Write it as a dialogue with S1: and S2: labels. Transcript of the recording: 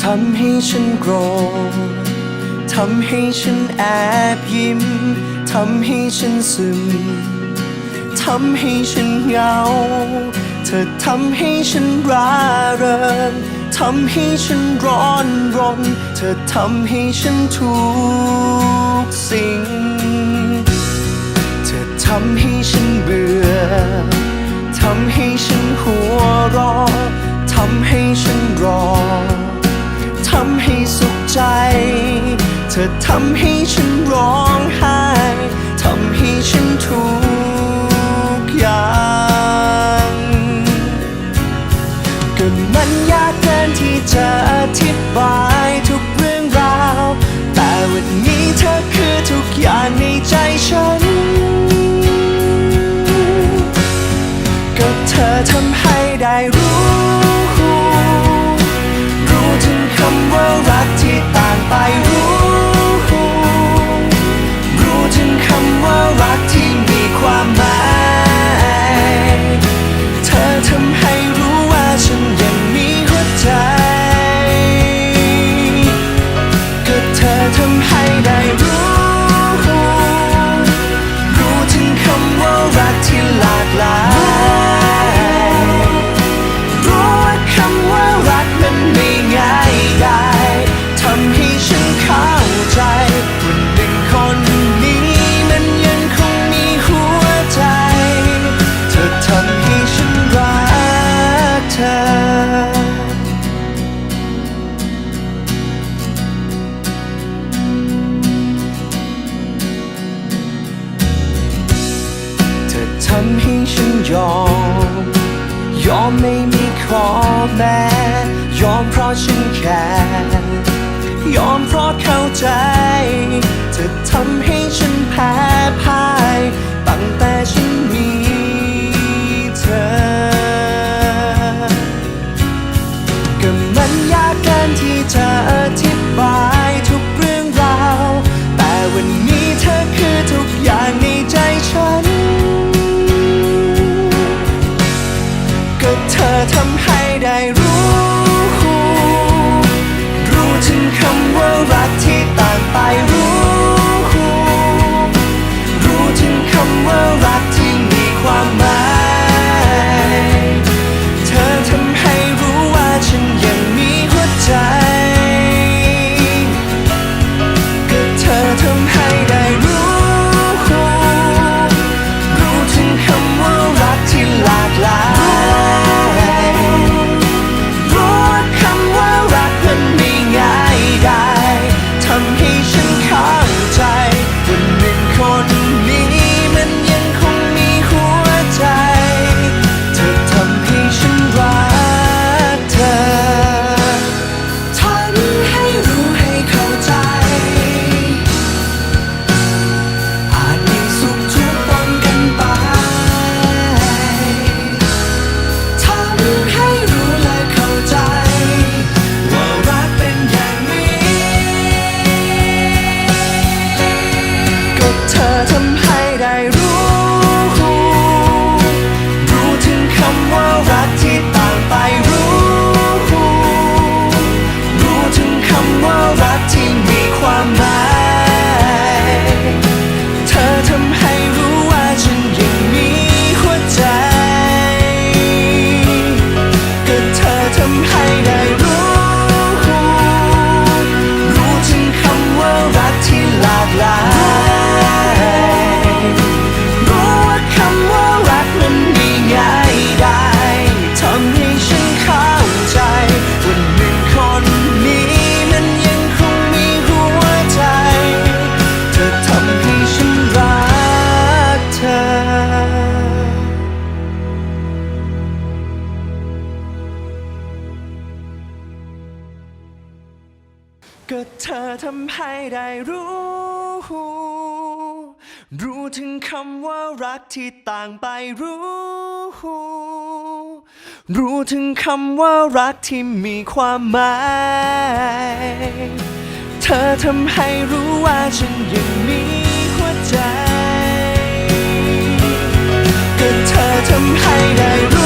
S1: ทำให้ฉันโกรธทำให้ฉันแอบยิ้ม ทำให้ฉันซึม ทำให้ฉันเหงา เธอทำให้ฉันร่าเริงทำให้ฉันร้อนรน เธอทำให้ฉันทุกสิ่ง เธอทำให้ฉันเบื่อ ทำให้ฉันหัวเรอทำให้ฉันรอ ทำให้สุขใจ เธอทำให้ฉันร้องไห้ ทำให้ฉันทุกอย่างก็มันยากเกินที่จะอธิบายทุกเรื่องราว แต่วันนี้เธอคือทุกอย่างในใจฉัน แม้ยอมเพราะฉันแค่ยอมเพราะเข้าใจ จะทำให้ฉันแพ้พ่ายตั้งแต่ฉัน ก็เธอทำให้ได้รู้ รู้ถึงคำว่ารักที่ต่างไปรู้ รู้ถึงคำว่ารักที่มีความหมาย เธอทำให้รู้ว่าฉันยังมีหัวใจ ก็เธอทำให้ได้รู้